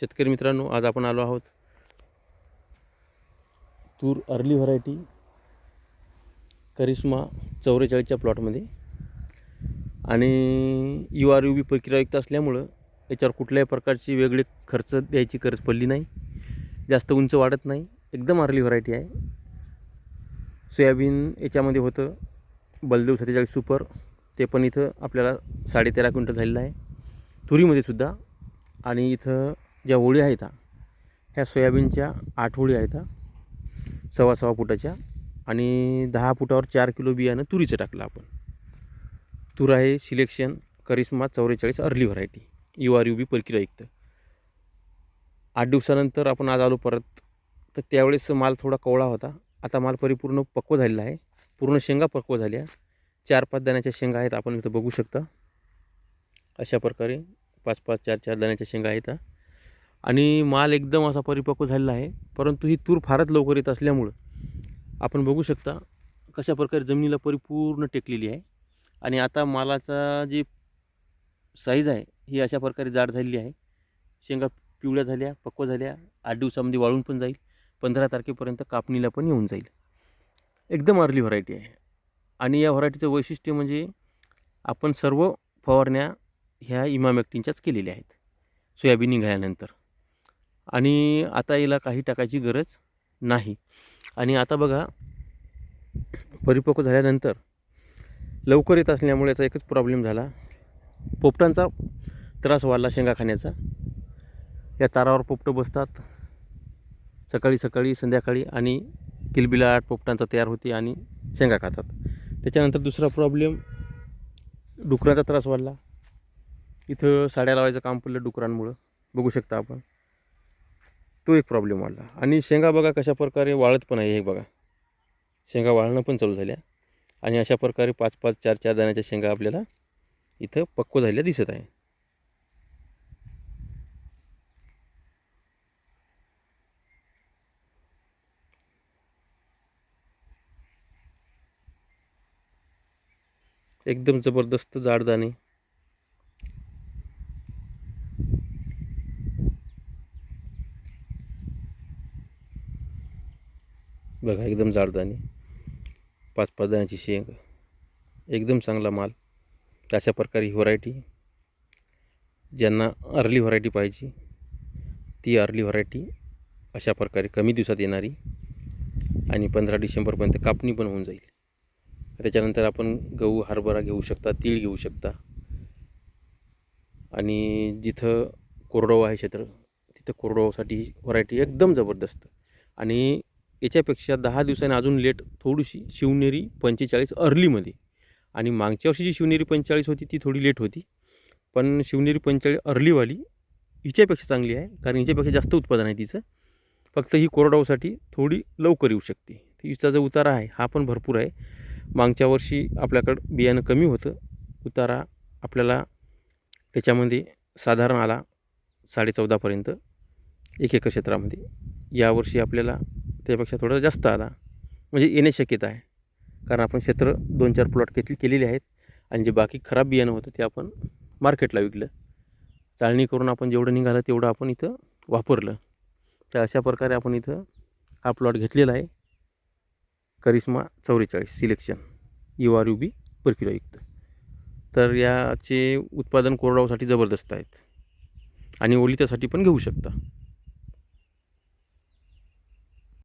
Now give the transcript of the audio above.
शेतकरी मित्रांनो आज आपण आलो आहोत तूर अर्ली व्हरायटी करिश्मा चौवेचाळीसच्या प्लॉटमध्ये. आणि यू आर यू बी प्रक्रियायुक्त असल्यामुळं याच्यावर कुठल्याही प्रकारची वेगळे खर्च द्यायची गरज पडली नाही. जास्त उंच वाढत नाही. एकदम अर्ली व्हरायटी आहे. सोयाबीन याच्यामध्ये होतं बलदेव सत्तेचाळीस सुपर. ते पण इथं आपल्याला साडेतेरा क्विंटल झालेलं आहे. तुरीमध्ये सुद्धा. आणि इथं ज्या ओळी आहेत ह्या सोयाबीनच्या आठ ओळी आहेत सव्वा सव्वा फुटाच्या आणि दहा फुटावर चार किलो बियाणं तुरीचं टाकलं आपण. तूर आहे सिलेक्शन करिश्मा चौवेचाळीस early variety. U R U B परकिरायुक्त आठ दिवसानंतर आपण आज आलो परत. तर त्यावेळेस माल थोडा कवळा होता. आता माल परिपूर्ण पक्व झालेला आहे. पूर्ण शेंगा पक्व झाल्या. चार पाच दाण्याच्या शेंगा आहेत आपण इथं बघू शकता. अशा प्रकारे पाच पाच चार चार दाण्याच्या शेंगा आहेत आणि माल एकदम असा परिपक्व झालेला आहे. परंतु ही तूर फारच लवकर येत असल्यामुळं आपण बघू शकता कशा प्रकारे जमिनीला परिपूर्ण टेकलेली आहे. आणि आता मालाचा जी साईज आहे ही अशा प्रकारे जाड झालेली आहे. शेंगा पिवळ्या झाल्या पक्व झाल्या आठ दिवसामध्ये वाळून पण जाईल. पंधरा तारखेपर्यंत कापणीला पण येऊन जाईल. एकदम अर्ली व्हरायटी आहे. आणि या व्हरायटीचं वैशिष्ट्य म्हणजे आपण सर्व फवारण्या ह्या इमामॅक्टिनच्याच केलेल्या आहेत. सोयाबीन निघाल्यानंतर. आणि आता याला काही टाकायची गरज नाही. आणि आता बघा परिपक्व झाल्यानंतर लवकर येत असल्यामुळे याचा एकच प्रॉब्लेम झाला. पोपटांचा त्रास वाढला शेंगा खाण्याचा. या तारावर पोपटं बसतात. सकाळी सकाळी संध्याकाळी आणि किलबिलाट पोपटांचा तयार होते आणि शेंगा खातात. त्याच्यानंतर दुसरा प्रॉब्लेम डुकराचा त्रास वाढला. इथं साड्या लावायचं काम पडलं डुकरांमुळं. बघू शकता आपण. तो एक प्रॉब्लेम वाढला आणि शेंगा बघा कशा प्रकारे वाळत पण आहे हे बघा. शेंगा वाळणं पण चालू झाल्या. आणि अशा प्रकारे पाच पाच चार चार दाण्याच्या शेंगा आपल्याला इथं पक्व झालेल्या दिसत आहे. एकदम जबरदस्त जाड दाणे. बघा एकदम जाडदाणी. पाच पाच दाण्याची शेंग. एकदम चांगला माल. अशा प्रकारे ही व्हरायटी ज्यांना अर्ली व्हरायटी पाहिजे ती अर्ली व्हरायटी अशा प्रकारे कमी दिवसात येणारी आणि पंधरा डिसेंबरपर्यंत कापणी पण होऊन जाईल. त्याच्यानंतर आपण गहू हरभरा घेऊ शकता तीळ घेऊ शकता. आणि जिथं कोरडवाहू आहे क्षेत्र तिथं कोरडवाहूसाठी ही व्हरायटी एकदम जबरदस्त. आणि याच्यापेक्षा दहा दिवसांनी अजून लेट थोडीशी शिवनेरी पंचेचाळीस अर्लीमध्ये. आणि मागच्या वर्षी जी शिवनेरी पंचेचाळीस होती ती थोडी लेट होती. पण शिवनेरी पंचेचाळीस अर्लीवाली हिच्यापेक्षा चांगली आहे कारण हिच्यापेक्षा जास्त उत्पादन आहे तिचं. फक्त ही कोरडाऊसाठी थोडी लवकर येऊ शकते. हिचा जो उतारा आहे हा पण भरपूर आहे. मागच्या वर्षी आपल्याकडं बियाणं कमी होतं. उतारा आपल्याला त्याच्यामध्ये साधारण आला साडेचौदापर्यंत एक एकर क्षेत्रामध्ये. यावर्षी आपल्याला त्यापेक्षा थोडा जास्त आला. म्हणजे येणे शक्यता आहे. कारण आपण क्षेत्र दोन चार प्लॉट घेतली केलेले आहेत. आणि जे बाकी खराब बियाणं होतं ते आपण मार्केटला विकलं. चाळणी करून आपण जेवढं निघालं तेवढं आपण इथं वापरलं. तर अशा प्रकारे आपण इथं हा प्लॉट घेतलेला आहे. करिश्मा चौवेचाळीस selection. U R U B परकिलायुक्त तर याचे उत्पादन कोरडावासाठी जबरदस्त आहेत. आणि ओलितासाठी पण घेऊ शकता.